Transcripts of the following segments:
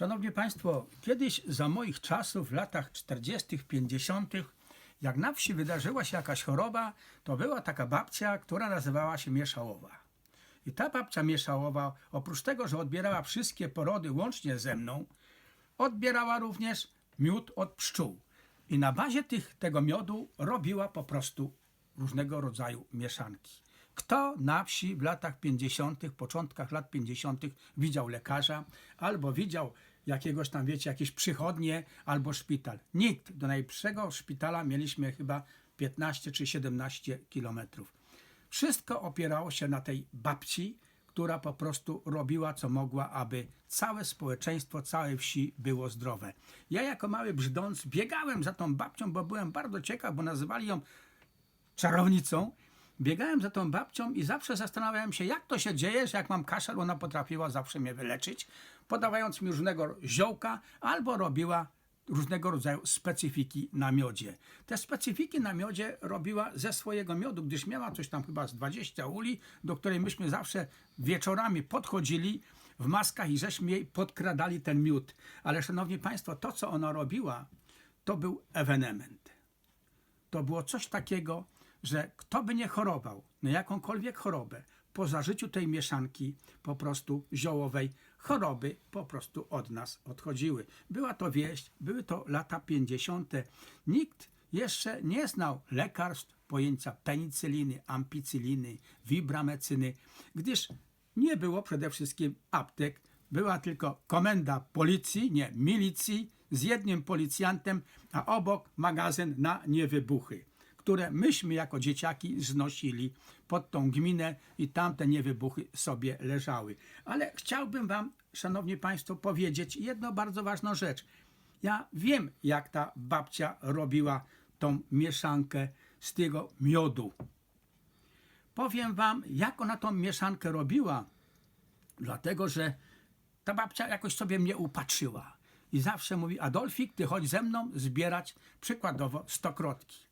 Szanowni Państwo, kiedyś za moich czasów, w latach 40., 50., jak na wsi wydarzyła się jakaś choroba, to była taka babcia, która nazywała się Mieszałowa. I ta babcia Mieszałowa, oprócz tego, że odbierała wszystkie porody łącznie ze mną, odbierała również miód od pszczół. I na bazie tych, tego miodu robiła po prostu różnego rodzaju mieszanki. Kto na wsi w latach 50., początkach lat 50. widział lekarza, albo widział jakiegoś tam, wiecie, jakieś przychodnie, albo szpital? Nikt. Do najbliższego szpitala mieliśmy chyba 15 czy 17 kilometrów. Wszystko opierało się na tej babci, która po prostu robiła co mogła, aby całe społeczeństwo, całej wsi było zdrowe. Ja jako mały brzdąc biegałem za tą babcią, bo byłem bardzo ciekaw, bo nazywali ją czarownicą. Biegałem za tą babcią i zawsze zastanawiałem się, jak to się dzieje, że jak mam kaszel, ona potrafiła zawsze mnie wyleczyć, podawając mi różnego ziołka, albo robiła różnego rodzaju specyfiki na miodzie. Te specyfiki na miodzie robiła ze swojego miodu, gdyż miała coś tam chyba z 20 uli, do której myśmy zawsze wieczorami podchodzili w maskach i żeśmy jej podkradali ten miód. Ale szanowni państwo, to co ona robiła, to był ewenement to było coś takiego, że kto by nie chorował na jakąkolwiek chorobę, po zażyciu tej mieszanki po prostu ziołowej, choroby po prostu od nas odchodziły. Była to wieść, były to lata 50. Nikt jeszcze nie znał lekarstw, pojęcia penicyliny, ampicyliny, wibramecyny, gdyż nie było przede wszystkim aptek, była tylko komenda policji, nie milicji, z jednym policjantem, a obok magazyn na niewybuchy, które myśmy jako dzieciaki znosili pod tą gminę i tamte niewybuchy sobie leżały. Ale chciałbym Wam, Szanowni Państwo, powiedzieć jedną bardzo ważną rzecz. Ja wiem, jak ta babcia robiła tą mieszankę z tego miodu. Powiem Wam, jak ona tą mieszankę robiła, dlatego że ta babcia jakoś sobie mnie upatrzyła. I zawsze mówi, Adolfik, ty chodź ze mną zbierać przykładowo stokrotki.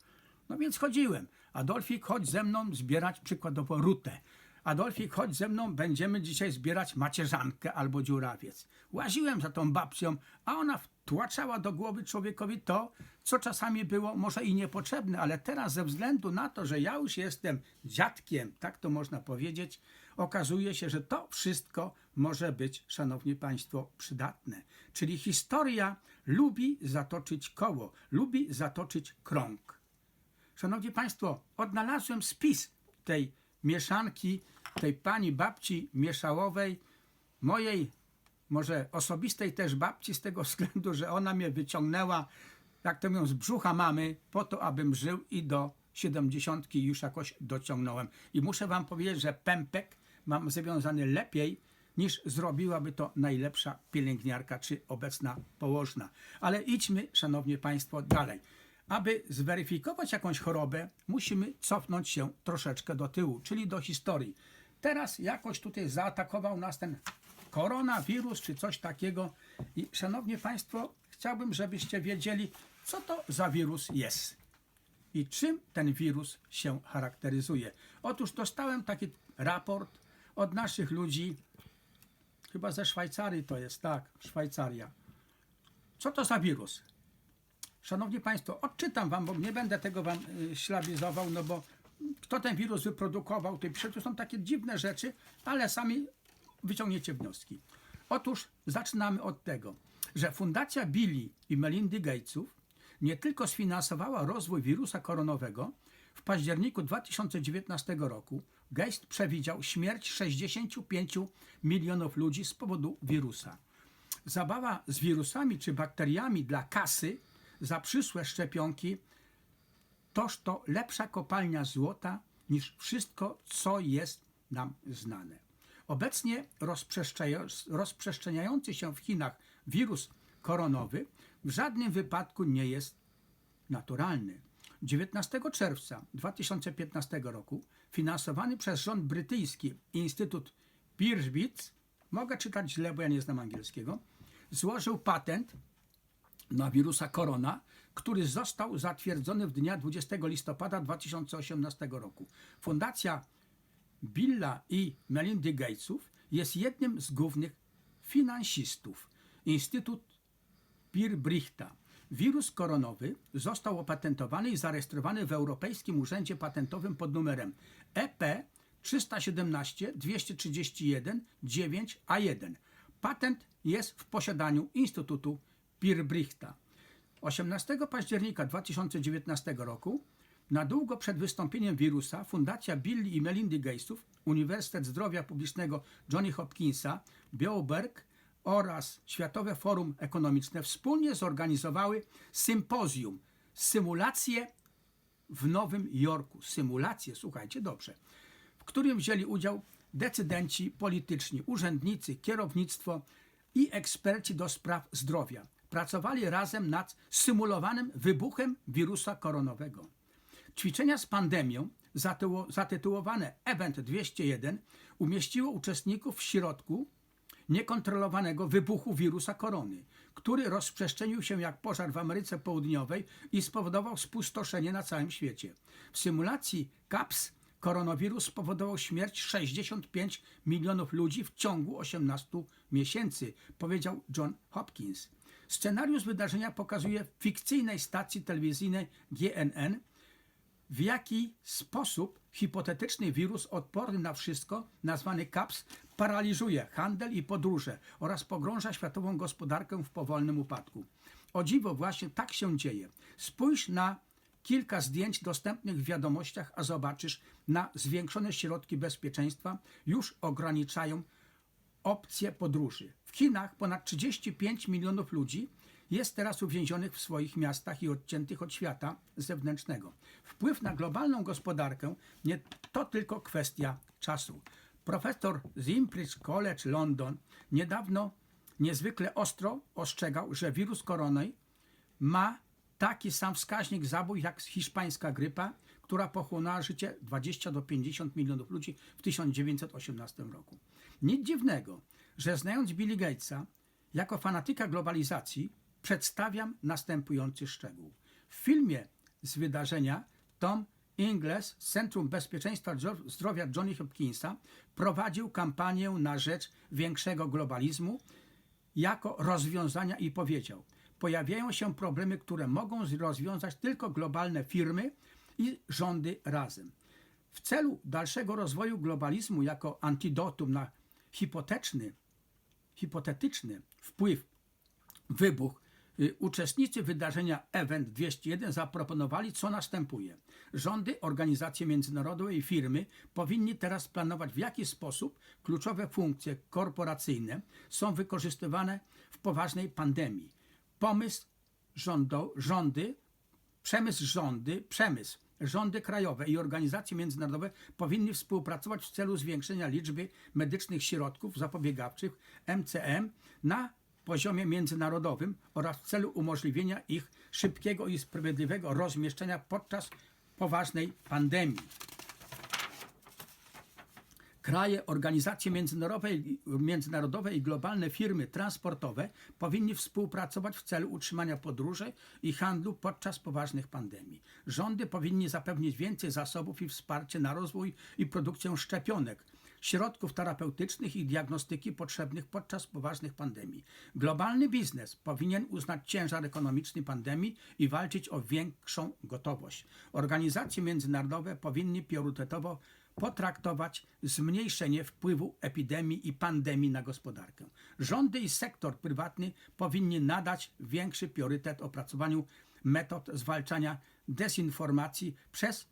No więc chodziłem. Adolfik, chodź ze mną zbierać przykładowo rutę. Adolfik, chodź ze mną, będziemy dzisiaj zbierać macierzankę albo dziurawiec. Łaziłem za tą babcią, a ona wtłaczała do głowy człowiekowi to, co czasami było może i niepotrzebne, ale teraz ze względu na to, że ja już jestem dziadkiem, tak to można powiedzieć, okazuje się, że to wszystko może być, szanowni państwo, przydatne. Czyli historia lubi zatoczyć koło, lubi zatoczyć krąg. Szanowni Państwo, odnalazłem spis tej mieszanki, tej pani babci mieszałowej, mojej może osobistej też babci z tego względu, że ona mnie wyciągnęła, jak to mówią, z brzucha mamy, po to, abym żył i do siedemdziesiątki już jakoś dociągnąłem. I muszę wam powiedzieć, że pępek mam związany lepiej niż zrobiłaby to najlepsza pielęgniarka czy obecna położna. Ale idźmy, szanowni państwo, dalej. Aby zweryfikować jakąś chorobę, musimy cofnąć się troszeczkę do tyłu, czyli do historii. Teraz jakoś tutaj zaatakował nas ten koronawirus czy coś takiego. I szanowni państwo, chciałbym, żebyście wiedzieli, co to za wirus jest i czym ten wirus się charakteryzuje. Otóż dostałem taki raport od naszych ludzi, chyba ze Szwajcarii to jest, tak, Szwajcaria. Co to za wirus? Szanowni Państwo, odczytam Wam, bo nie będę tego Wam y, ślabizował, no bo kto ten wirus wyprodukował, to przecież są takie dziwne rzeczy, ale sami wyciągniecie wnioski. Otóż zaczynamy od tego, że Fundacja Billy i Melindy Gatesów nie tylko sfinansowała rozwój wirusa koronowego, w październiku 2019 roku Geist przewidział śmierć 65 milionów ludzi z powodu wirusa. Zabawa z wirusami czy bakteriami dla kasy za przyszłe szczepionki toż to lepsza kopalnia złota niż wszystko, co jest nam znane. Obecnie rozprzestrzenia- rozprzestrzeniający się w Chinach wirus koronowy w żadnym wypadku nie jest naturalny. 19 czerwca 2015 roku finansowany przez rząd brytyjski Instytut Birchbits, mogę czytać źle, bo ja nie znam angielskiego, złożył patent na wirusa korona, który został zatwierdzony w dnia 20 listopada 2018 roku. Fundacja Billa i Melindy Gatesów jest jednym z głównych finansistów. Instytut Pirbrichta. Wirus koronowy został opatentowany i zarejestrowany w Europejskim Urzędzie Patentowym pod numerem EP 317 231 9A1. Patent jest w posiadaniu Instytutu Pirbrichta. 18 października 2019 roku, na długo przed wystąpieniem wirusa, Fundacja Billy i Melindy Gatesów, Uniwersytet Zdrowia Publicznego Johnny Hopkinsa, Bioberg oraz Światowe Forum Ekonomiczne wspólnie zorganizowały sympozjum Symulacje w Nowym Jorku. Symulacje, słuchajcie dobrze, w którym wzięli udział decydenci polityczni, urzędnicy, kierownictwo i eksperci do spraw zdrowia. Pracowali razem nad symulowanym wybuchem wirusa koronowego. Ćwiczenia z pandemią, zatytułowane Event 201, umieściło uczestników w środku niekontrolowanego wybuchu wirusa korony, który rozprzestrzenił się jak pożar w Ameryce Południowej i spowodował spustoszenie na całym świecie. W symulacji CAPS koronawirus spowodował śmierć 65 milionów ludzi w ciągu 18 miesięcy, powiedział John Hopkins. Scenariusz wydarzenia pokazuje fikcyjnej stacji telewizyjnej GNN, w jaki sposób hipotetyczny wirus odporny na wszystko, nazwany CAPS, paraliżuje handel i podróże oraz pogrąża światową gospodarkę w powolnym upadku. O dziwo, właśnie tak się dzieje. Spójrz na kilka zdjęć dostępnych w wiadomościach, a zobaczysz, na zwiększone środki bezpieczeństwa już ograniczają opcje podróży. W Chinach ponad 35 milionów ludzi jest teraz uwięzionych w swoich miastach i odciętych od świata zewnętrznego. Wpływ na globalną gospodarkę nie to tylko kwestia czasu. Profesor z Impridge College London niedawno niezwykle ostro ostrzegał, że wirus korony ma taki sam wskaźnik zabój jak hiszpańska grypa, która pochłonęła życie 20 do 50 milionów ludzi w 1918 roku. Nic dziwnego, że znając Billy Gatesa jako fanatyka globalizacji, przedstawiam następujący szczegół. W filmie z wydarzenia Tom Ingles z Centrum Bezpieczeństwa Zdro- Zdrowia Johnny Hopkinsa prowadził kampanię na rzecz większego globalizmu jako rozwiązania i powiedział: Pojawiają się problemy, które mogą rozwiązać tylko globalne firmy i rządy razem. W celu dalszego rozwoju globalizmu jako antidotum na hipoteczny, hipotetyczny wpływ wybuch, y, uczestnicy wydarzenia Event 201 zaproponowali, co następuje. Rządy, organizacje międzynarodowe i firmy powinni teraz planować, w jaki sposób kluczowe funkcje korporacyjne są wykorzystywane w poważnej pandemii. Pomysł rządo, rządy, przemysł rządy, przemysł, rządy krajowe i organizacje międzynarodowe powinny współpracować w celu zwiększenia liczby medycznych środków zapobiegawczych MCM na poziomie międzynarodowym oraz w celu umożliwienia ich szybkiego i sprawiedliwego rozmieszczenia podczas poważnej pandemii. Kraje, organizacje międzynarodowe, międzynarodowe i globalne firmy transportowe powinni współpracować w celu utrzymania podróży i handlu podczas poważnych pandemii. Rządy powinni zapewnić więcej zasobów i wsparcie na rozwój i produkcję szczepionek, środków terapeutycznych i diagnostyki potrzebnych podczas poważnych pandemii. Globalny biznes powinien uznać ciężar ekonomiczny pandemii i walczyć o większą gotowość. Organizacje międzynarodowe powinny priorytetowo potraktować zmniejszenie wpływu epidemii i pandemii na gospodarkę. Rządy i sektor prywatny powinni nadać większy priorytet opracowaniu metod zwalczania dezinformacji przez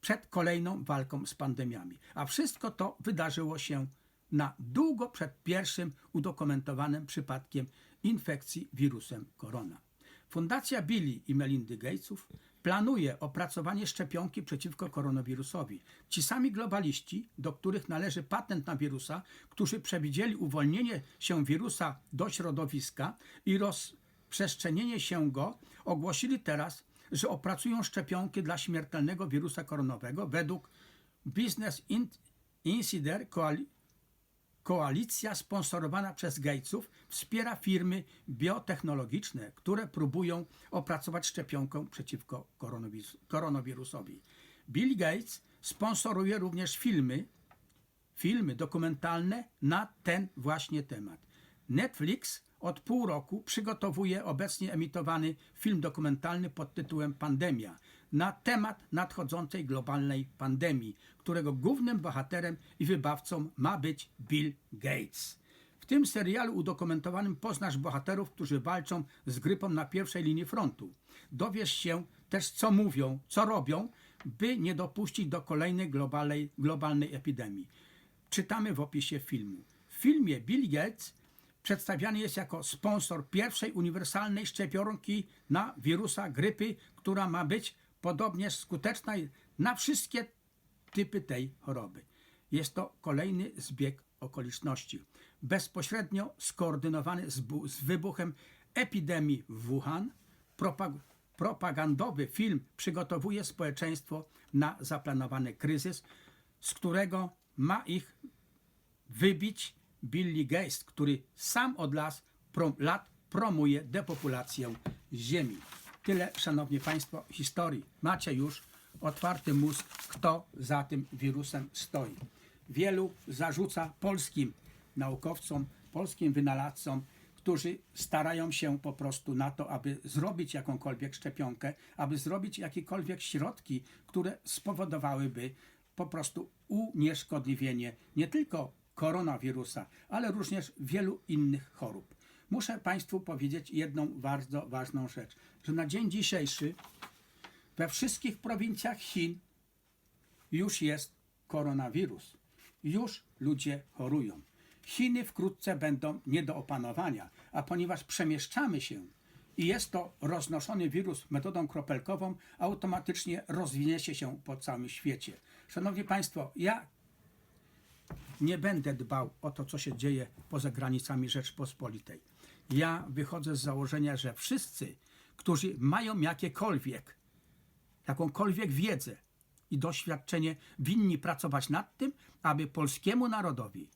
przed kolejną walką z pandemiami. A wszystko to wydarzyło się na długo przed pierwszym udokumentowanym przypadkiem infekcji wirusem korona. Fundacja Billy i Melindy Gatesów planuje opracowanie szczepionki przeciwko koronawirusowi. Ci sami globaliści, do których należy patent na wirusa, którzy przewidzieli uwolnienie się wirusa do środowiska i rozprzestrzenienie się go, ogłosili teraz, że opracują szczepionki dla śmiertelnego wirusa koronowego według Business In- Insider Coali- Koalicja sponsorowana przez Gatesów wspiera firmy biotechnologiczne, które próbują opracować szczepionkę przeciwko koronawirus- koronawirusowi. Bill Gates sponsoruje również filmy, filmy dokumentalne na ten właśnie temat. Netflix od pół roku przygotowuje obecnie emitowany film dokumentalny pod tytułem Pandemia na temat nadchodzącej globalnej pandemii, którego głównym bohaterem i wybawcą ma być Bill Gates. W tym serialu udokumentowanym poznasz bohaterów, którzy walczą z grypą na pierwszej linii frontu. Dowiesz się też, co mówią, co robią, by nie dopuścić do kolejnej globalnej, globalnej epidemii. Czytamy w opisie filmu. W filmie Bill Gates przedstawiany jest jako sponsor pierwszej uniwersalnej szczepionki na wirusa grypy, która ma być podobnież skuteczna na wszystkie typy tej choroby. Jest to kolejny zbieg okoliczności, bezpośrednio skoordynowany z, z wybuchem epidemii w Wuhan. Propag- propagandowy film przygotowuje społeczeństwo na zaplanowany kryzys, z którego ma ich wybić Billy Gates, który sam od lat, pro, lat promuje depopulację Ziemi. Tyle, Szanowni Państwo, historii. Macie już otwarty mózg, kto za tym wirusem stoi. Wielu zarzuca polskim naukowcom, polskim wynalazcom, którzy starają się po prostu na to, aby zrobić jakąkolwiek szczepionkę, aby zrobić jakiekolwiek środki, które spowodowałyby po prostu unieszkodliwienie nie tylko koronawirusa, ale również wielu innych chorób. Muszę Państwu powiedzieć jedną bardzo ważną rzecz, że na dzień dzisiejszy we wszystkich prowincjach Chin już jest koronawirus. Już ludzie chorują. Chiny wkrótce będą nie do opanowania, a ponieważ przemieszczamy się i jest to roznoszony wirus metodą kropelkową, automatycznie rozwinie się po całym świecie. Szanowni Państwo, ja nie będę dbał o to, co się dzieje poza granicami Rzeczpospolitej. Ja wychodzę z założenia, że wszyscy, którzy mają jakiekolwiek jakąkolwiek wiedzę i doświadczenie, winni pracować nad tym, aby polskiemu narodowi,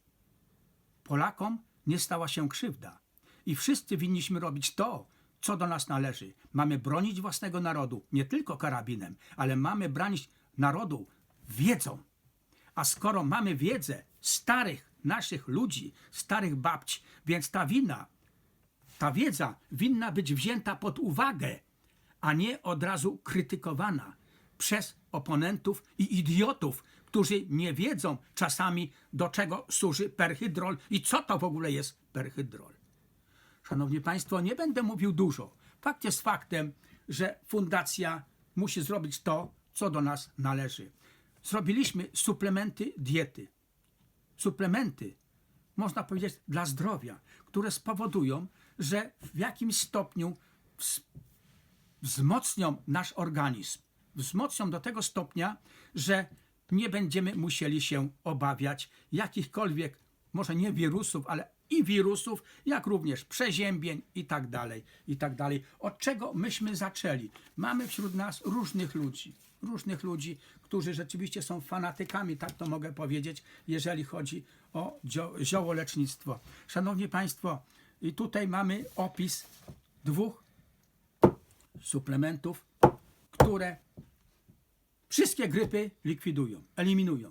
Polakom nie stała się krzywda. I wszyscy winniśmy robić to, co do nas należy. Mamy bronić własnego narodu nie tylko karabinem, ale mamy bronić narodu wiedzą. A skoro mamy wiedzę starych naszych ludzi, starych babci, więc ta wina, ta wiedza winna być wzięta pod uwagę a nie od razu krytykowana przez oponentów i idiotów, którzy nie wiedzą czasami, do czego służy perhydrol i co to w ogóle jest perhydrol. Szanowni Państwo, nie będę mówił dużo. Fakt jest faktem, że fundacja musi zrobić to, co do nas należy. Zrobiliśmy suplementy diety. Suplementy, można powiedzieć, dla zdrowia, które spowodują, że w jakimś stopniu wzmocnią nasz organizm. Wzmocnią do tego stopnia, że nie będziemy musieli się obawiać jakichkolwiek, może nie wirusów, ale i wirusów, jak również przeziębień i tak dalej, i tak dalej. Od czego myśmy zaczęli? Mamy wśród nas różnych ludzi, różnych ludzi, którzy rzeczywiście są fanatykami, tak to mogę powiedzieć, jeżeli chodzi o ziołolecznictwo. Szanowni Państwo, i tutaj mamy opis dwóch suplementów, które wszystkie grypy likwidują, eliminują.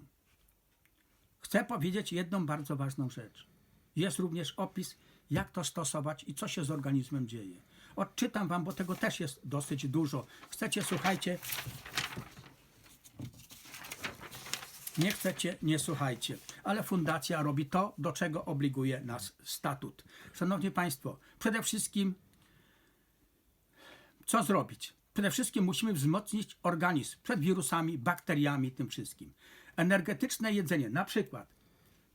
Chcę powiedzieć jedną bardzo ważną rzecz. Jest również opis, jak to stosować i co się z organizmem dzieje. Odczytam wam, bo tego też jest dosyć dużo. Chcecie, słuchajcie. Nie chcecie, nie słuchajcie. Ale fundacja robi to, do czego obliguje nas statut. Szanowni Państwo, przede wszystkim co zrobić? Przede wszystkim musimy wzmocnić organizm przed wirusami, bakteriami, tym wszystkim. Energetyczne jedzenie, na przykład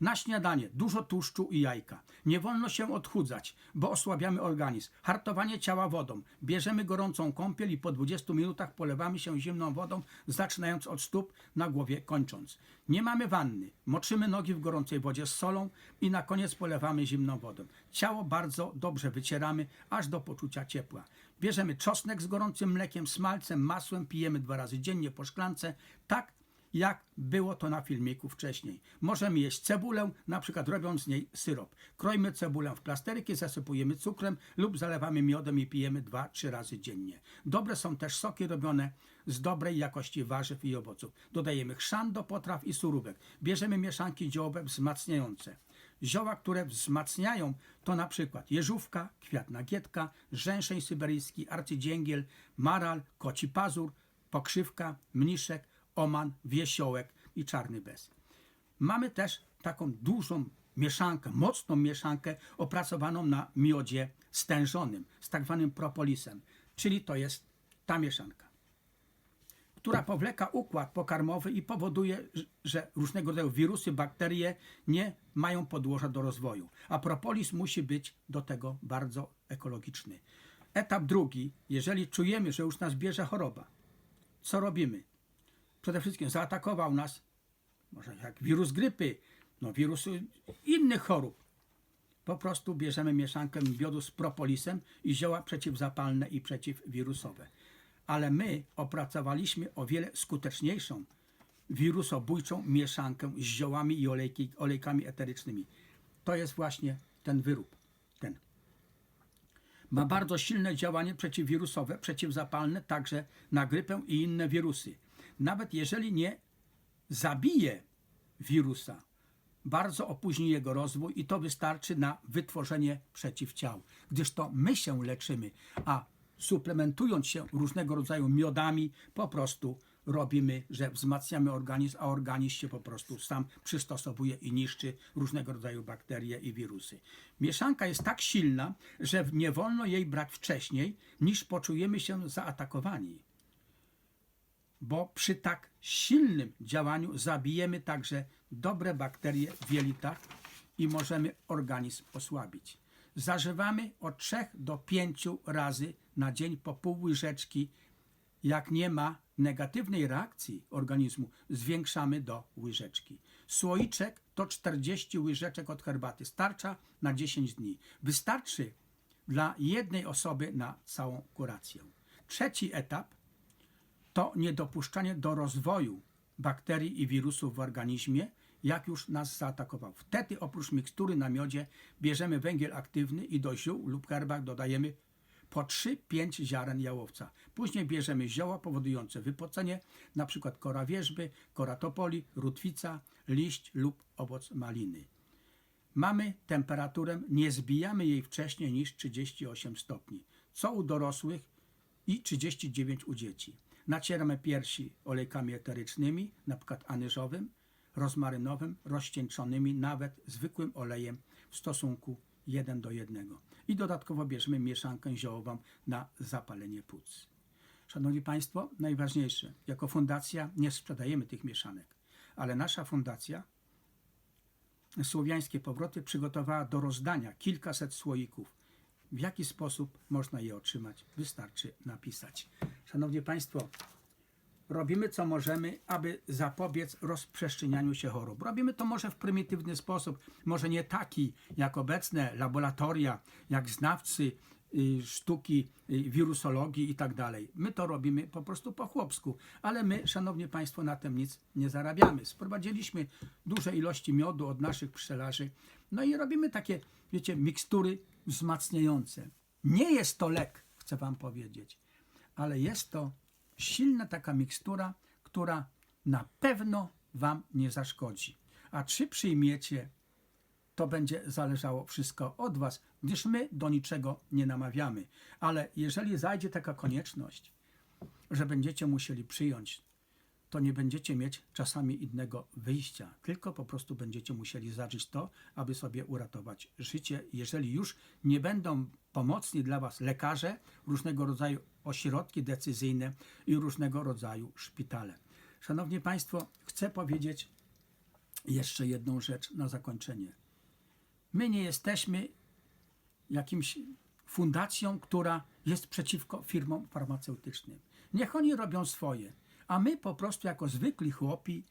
na śniadanie dużo tłuszczu i jajka. Nie wolno się odchudzać, bo osłabiamy organizm. Hartowanie ciała wodą. Bierzemy gorącą kąpiel i po 20 minutach polewamy się zimną wodą, zaczynając od stóp, na głowie kończąc. Nie mamy wanny. Moczymy nogi w gorącej wodzie z solą i na koniec polewamy zimną wodą. Ciało bardzo dobrze wycieramy, aż do poczucia ciepła. Bierzemy czosnek z gorącym mlekiem, smalcem, masłem, pijemy dwa razy dziennie po szklance, tak jak było to na filmiku wcześniej. Możemy jeść cebulę, na przykład robiąc z niej syrop. Krojmy cebulę w plasterki, zasypujemy cukrem lub zalewamy miodem i pijemy 2-3 razy dziennie. Dobre są też soki robione z dobrej jakości warzyw i owoców. Dodajemy chrzan do potraw i surówek. Bierzemy mieszanki ziołowe wzmacniające. Zioła, które wzmacniają to na przykład jeżówka, kwiat nagietka, rzęszeń syberyjski, arcydzięgiel, maral, koci pazur, pokrzywka, mniszek, oman, wiesiołek i czarny bez. Mamy też taką dużą mieszankę, mocną mieszankę opracowaną na miodzie stężonym, z tak zwanym propolisem, czyli to jest ta mieszanka która powleka układ pokarmowy i powoduje, że różnego rodzaju wirusy, bakterie nie mają podłoża do rozwoju. A propolis musi być do tego bardzo ekologiczny. Etap drugi, jeżeli czujemy, że już nas bierze choroba, co robimy? Przede wszystkim zaatakował nas, może jak wirus grypy, no wirus innych chorób. Po prostu bierzemy mieszankę miodu z propolisem i zioła przeciwzapalne i przeciwwirusowe ale my opracowaliśmy o wiele skuteczniejszą wirusobójczą mieszankę z ziołami i olejki, olejkami eterycznymi. To jest właśnie ten wyrób. Ten. Ma bardzo silne działanie przeciwwirusowe, przeciwzapalne, także na grypę i inne wirusy. Nawet jeżeli nie zabije wirusa, bardzo opóźni jego rozwój i to wystarczy na wytworzenie przeciwciał, gdyż to my się leczymy, a suplementując się różnego rodzaju miodami, po prostu robimy, że wzmacniamy organizm, a organizm się po prostu sam przystosowuje i niszczy różnego rodzaju bakterie i wirusy. Mieszanka jest tak silna, że nie wolno jej brać wcześniej, niż poczujemy się zaatakowani. Bo przy tak silnym działaniu zabijemy także dobre bakterie w jelitach i możemy organizm osłabić. Zażywamy od 3 do 5 razy na dzień po pół łyżeczki. Jak nie ma negatywnej reakcji organizmu, zwiększamy do łyżeczki. Słoiczek to 40 łyżeczek od herbaty. Starcza na 10 dni. Wystarczy dla jednej osoby na całą kurację. Trzeci etap to niedopuszczanie do rozwoju bakterii i wirusów w organizmie, jak już nas zaatakował. Wtedy oprócz mikstury na miodzie bierzemy węgiel aktywny i do ziół lub herbach dodajemy po 3-5 ziaren jałowca. Później bierzemy zioła powodujące wypocenie, np. kora wierzby, kora topoli, rutwica, liść lub owoc maliny. Mamy temperaturę, nie zbijamy jej wcześniej niż 38 stopni, co u dorosłych i 39 u dzieci. Nacieramy piersi olejkami eterycznymi, np. anyżowym, rozmarynowym, rozcieńczonymi nawet zwykłym olejem w stosunku 1 do 1. I dodatkowo bierzemy mieszankę ziołową na zapalenie płuc. Szanowni Państwo, najważniejsze, jako fundacja nie sprzedajemy tych mieszanek, ale nasza fundacja Słowiańskie Powroty przygotowała do rozdania kilkaset słoików. W jaki sposób można je otrzymać? Wystarczy napisać. Szanowni Państwo, robimy co możemy, aby zapobiec rozprzestrzenianiu się chorób. Robimy to może w prymitywny sposób, może nie taki jak obecne laboratoria, jak znawcy y, sztuki, y, wirusologii i tak dalej. My to robimy po prostu po chłopsku, ale my, szanowni państwo, na tym nic nie zarabiamy. Sprowadziliśmy duże ilości miodu od naszych pszczelarzy, no i robimy takie, wiecie, mikstury wzmacniające. Nie jest to lek, chcę wam powiedzieć, ale jest to silna taka mikstura, która na pewno Wam nie zaszkodzi. A czy przyjmiecie, to będzie zależało wszystko od Was, gdyż my do niczego nie namawiamy. Ale jeżeli zajdzie taka konieczność, że będziecie musieli przyjąć, to nie będziecie mieć czasami innego wyjścia, tylko po prostu będziecie musieli zażyć to, aby sobie uratować życie. Jeżeli już nie będą pomocni dla Was lekarze, różnego rodzaju ośrodki decyzyjne i różnego rodzaju szpitale. Szanowni Państwo, chcę powiedzieć jeszcze jedną rzecz na zakończenie. My nie jesteśmy jakimś fundacją, która jest przeciwko firmom farmaceutycznym. Niech oni robią swoje, a my po prostu jako zwykli chłopi,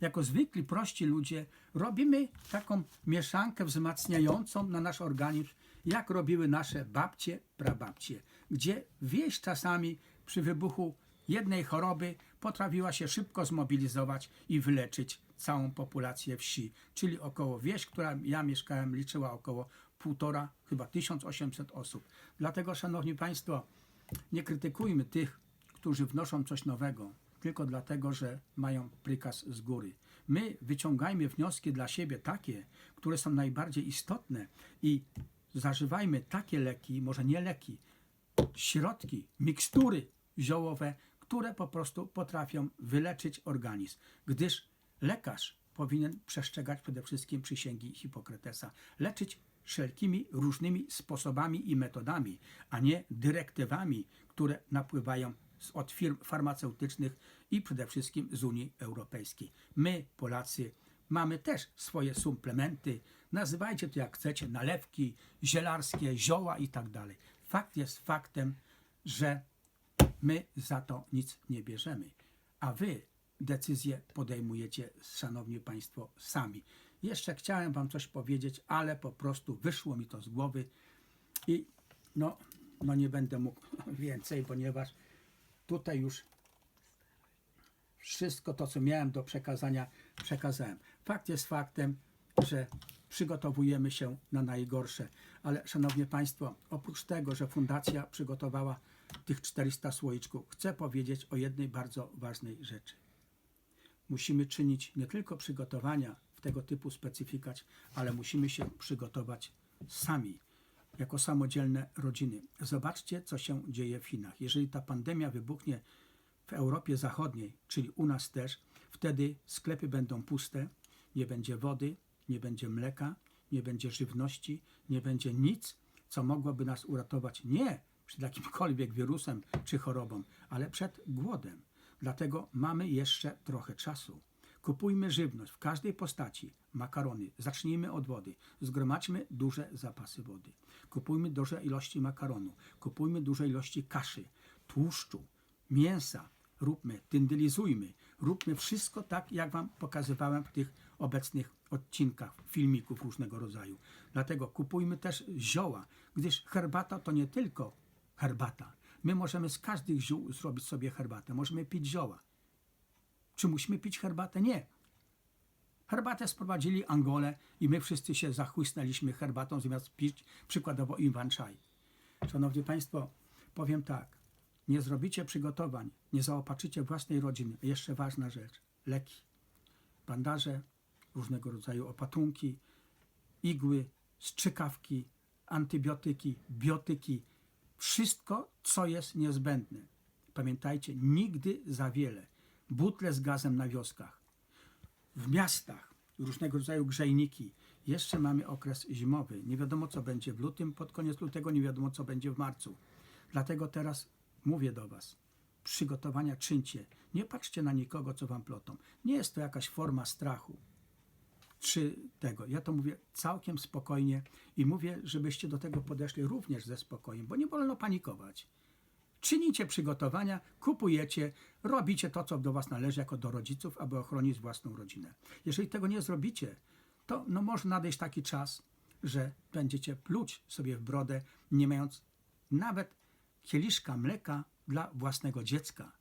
jako zwykli prości ludzie robimy taką mieszankę wzmacniającą na nasz organizm, jak robiły nasze babcie, prababcie, gdzie wieś czasami przy wybuchu jednej choroby potrafiła się szybko zmobilizować i wyleczyć całą populację wsi, czyli około wieś, która ja mieszkałem, liczyła około półtora, chyba 1800 osób. Dlatego, szanowni państwo, nie krytykujmy tych, którzy wnoszą coś nowego, tylko dlatego, że mają prykaz z góry. My wyciągajmy wnioski dla siebie takie, które są najbardziej istotne i zażywajmy takie leki, może nie leki, środki, mikstury ziołowe, które po prostu potrafią wyleczyć organizm, gdyż lekarz powinien przestrzegać przede wszystkim przysięgi Hipokratesa, leczyć wszelkimi różnymi sposobami i metodami, a nie dyrektywami, które napływają od firm farmaceutycznych i przede wszystkim z Unii Europejskiej. My, Polacy, mamy też swoje suplementy, nazywajcie to jak chcecie, nalewki zielarskie, zioła i tak dalej. Fakt jest faktem, że my za to nic nie bierzemy, a wy decyzje podejmujecie, szanowni państwo, sami. Jeszcze chciałem wam coś powiedzieć, ale po prostu wyszło mi to z głowy i no, no nie będę mógł więcej, ponieważ tutaj już wszystko to, co miałem do przekazania, przekazałem. Fakt jest faktem, że przygotowujemy się na najgorsze. Ale, szanowni państwo, oprócz tego, że fundacja przygotowała tych 400 słoiczków, chcę powiedzieć o jednej bardzo ważnej rzeczy. Musimy czynić nie tylko przygotowania w tego typu specyfikać, ale musimy się przygotować sami, jako samodzielne rodziny. Zobaczcie, co się dzieje w Chinach. Jeżeli ta pandemia wybuchnie w Europie Zachodniej, czyli u nas też, wtedy sklepy będą puste, nie będzie wody, nie będzie mleka, nie będzie żywności, nie będzie nic, co mogłoby nas uratować nie przed jakimkolwiek wirusem czy chorobą, ale przed głodem. Dlatego mamy jeszcze trochę czasu. Kupujmy żywność w każdej postaci, makarony. Zacznijmy od wody. Zgromadźmy duże zapasy wody. Kupujmy duże ilości makaronu. Kupujmy duże ilości kaszy, tłuszczu, mięsa. Róbmy, dyndylizujmy. Róbmy wszystko tak, jak Wam pokazywałem w tych obecnych odcinkach, filmików różnego rodzaju. Dlatego kupujmy też zioła, gdyż herbata to nie tylko herbata. My możemy z każdych ziół zrobić sobie herbatę. Możemy pić zioła. Czy musimy pić herbatę? Nie. Herbatę sprowadzili Angolę i my wszyscy się zachłysnęliśmy herbatą zamiast pić przykładowo Iwan Chai. Szanowni Państwo, powiem tak. Nie zrobicie przygotowań, nie zaopatrzycie własnej rodziny. Jeszcze ważna rzecz. Leki, bandaże, różnego rodzaju opatrunki, igły, strzykawki, antybiotyki, biotyki. Wszystko, co jest niezbędne. Pamiętajcie, nigdy za wiele. Butle z gazem na wioskach. W miastach różnego rodzaju grzejniki. Jeszcze mamy okres zimowy. Nie wiadomo, co będzie w lutym, pod koniec lutego nie wiadomo, co będzie w marcu. Dlatego teraz mówię do Was. Przygotowania czyńcie. Nie patrzcie na nikogo, co Wam plotą. Nie jest to jakaś forma strachu czy tego. Ja to mówię całkiem spokojnie i mówię, żebyście do tego podeszli również ze spokojem, bo nie wolno panikować. Czynicie przygotowania, kupujecie, robicie to, co do Was należy jako do rodziców, aby ochronić własną rodzinę. Jeżeli tego nie zrobicie, to no może nadejść taki czas, że będziecie pluć sobie w brodę, nie mając nawet kieliszka mleka dla własnego dziecka.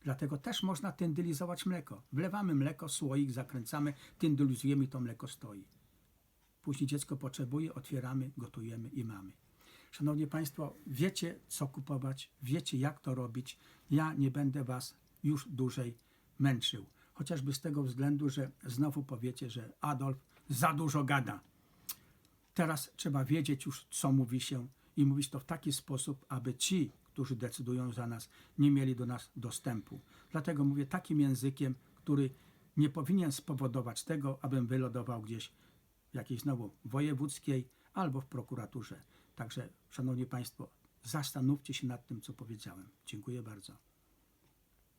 Dlatego też można tyndylizować mleko. Wlewamy mleko, słoik, zakręcamy, tyndylizujemy i to mleko stoi. Później dziecko potrzebuje, otwieramy, gotujemy i mamy. Szanowni Państwo, wiecie co kupować, wiecie jak to robić. Ja nie będę Was już dłużej męczył. Chociażby z tego względu, że znowu powiecie, że Adolf za dużo gada. Teraz trzeba wiedzieć już, co mówi się i mówić to w taki sposób, aby ci, którzy decydują za nas, nie mieli do nas dostępu. Dlatego mówię takim językiem, który nie powinien spowodować tego, abym wylodował gdzieś w jakiejś znowu wojewódzkiej albo w prokuraturze. Także, Szanowni Państwo, zastanówcie się nad tym, co powiedziałem. Dziękuję bardzo.